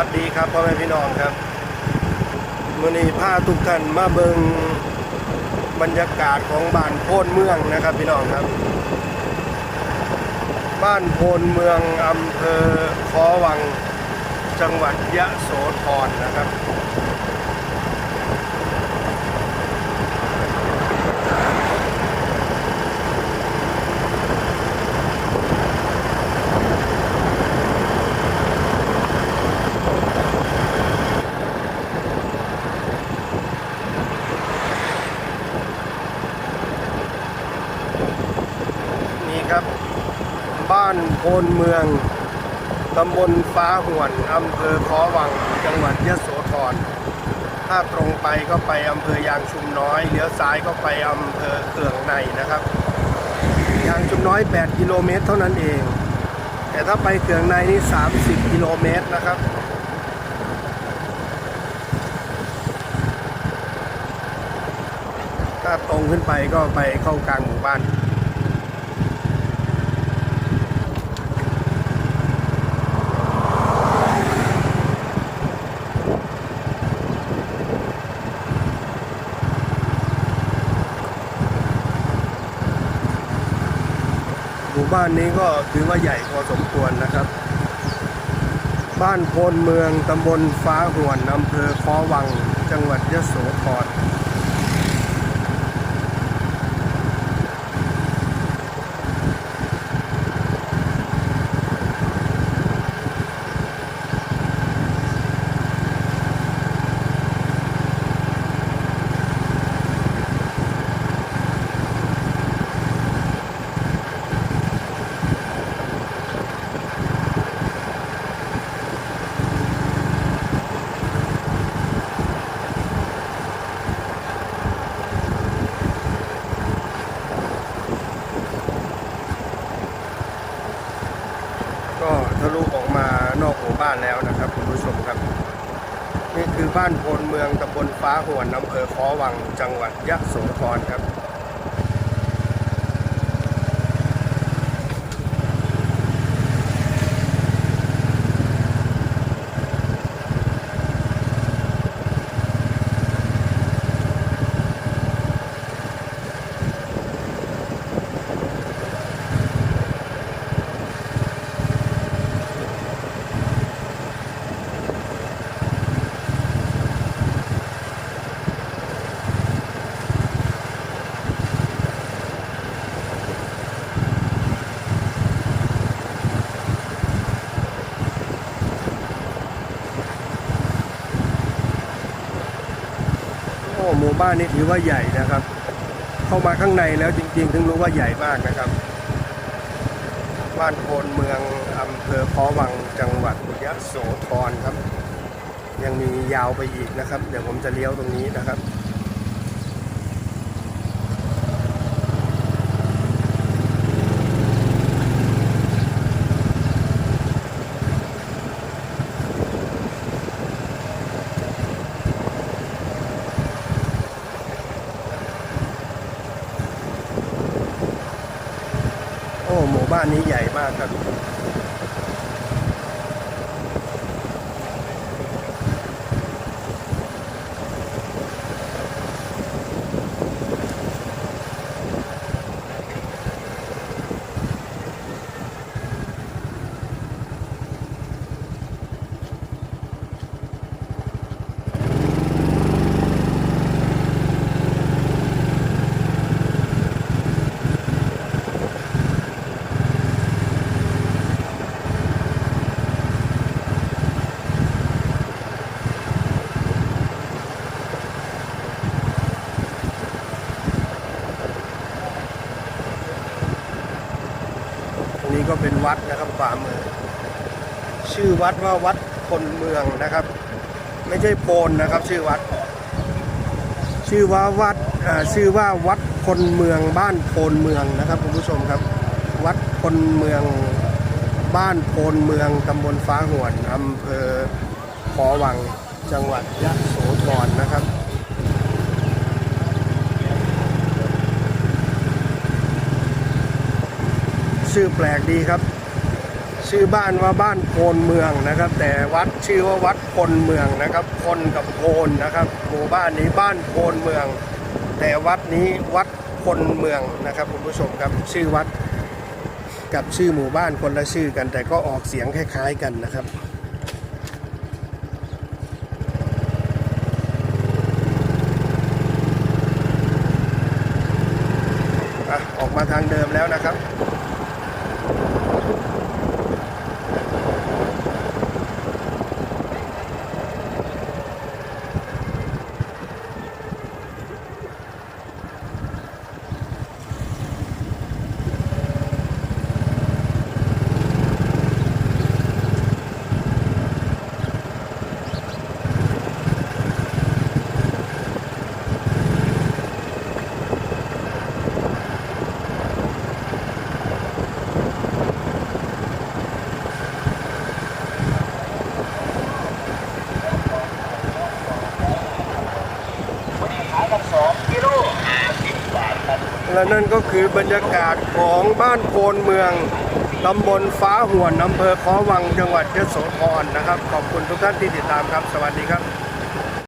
วัสดีครับพ่อแม่พี่น้องครับมื่อนี้พาทุกท่านมาเบิงบรรยากาศของบ้านโพนเมืองนะครับพี่น้องครับ บ้านโพนเมืองอำเภอคอวังจังหวัดยะโสธรนะครับ ครับ บ้านโพนเมือง ตำบลฟ้าหวนอำเภอคอวัง จังหวัดยะโสธร ถ้าตรงไปก็ไปอำเภอยางชุมน้อยเลี้ยวซ้ายก็ไปอำเภอเขื่องในนะครับ ยางชุมน้อย 8 กิโลเมตรเท่านั้นเอง แต่ถ้าไปเขื่องในนี่ 30 กิโลเมตรนะครับถ้าตรงขึ้นไปก็ไปเข้ากลางหมู่บ้าน บ้านนี้ก็ถือว่าใหญ่พอสมควรนะครับ บ้านโพนเมืองตำบลฟ้าหวนอำเภอคอวัง จังหวัดยะโสธร ก็ทะลุออกมานอกหมู่บ้านแล้วนะครับคุณผู้ชมครับ นี่ คือบ้านโพนเมืองตำบลฟ้าหวนอำเภอคอวังจังหวัดยะโสธรครับ โอ้หมู่บ้านนี้ถือว่าใหญ่นะครับ เข้ามาข้างในแล้วจริง ๆ ถึงรู้ว่าใหญ่มากนะครับ บ้านโพนเมืองอำเภอพอวังจังหวัดยะโสธรครับ ยังมียาวไปอีกนะครับ เดี๋ยวผมจะเลี้ยวตรงนี้นะครับ บ้านนี้ใหญ่มากครับ เป็นวัดนะครับขวามือ ชื่อวัดว่าวัดพลเมืองนะครับ ไม่ใช่โพนนะครับ ชื่อวัด ชื่อว่าวัดชื่อว่าวัดพลเมืองบ้านโพนเมืองนะครับคุณผู้ชมครับ วัดพลเมืองบ้านโพนเมืองตำบลฟ้าหวนอำเภอขอวังจังหวัดยะโสธรนะครับ ชื่อแปลกดีครับ ชื่อบ้านว่าบ้านโพนเมืองนะครับ แต่วัดชื่อว่าวัดพลเมืองนะครับพลกับโพนนะครับหมู่บ้านนี้บ้านโพนเมือง แต่วัดนี้วัดพลเมืองนะครับคุณผู้ชมครับชื่อวัดกับชื่อหมู่บ้านคนละชื่อกัน แต่ก็ออกเสียงคล้ายๆกันนะครับออกมาทางเดิมแล้วนะครับ และนั่นก็คือบรรยากาศของบ้านโพนเมืองตำบลฟ้าหัวนอำเภอขอวังจังหวัดยโสธรนะครับ ขอบคุณทุกท่านที่ติดตามครับ สวัสดีครับ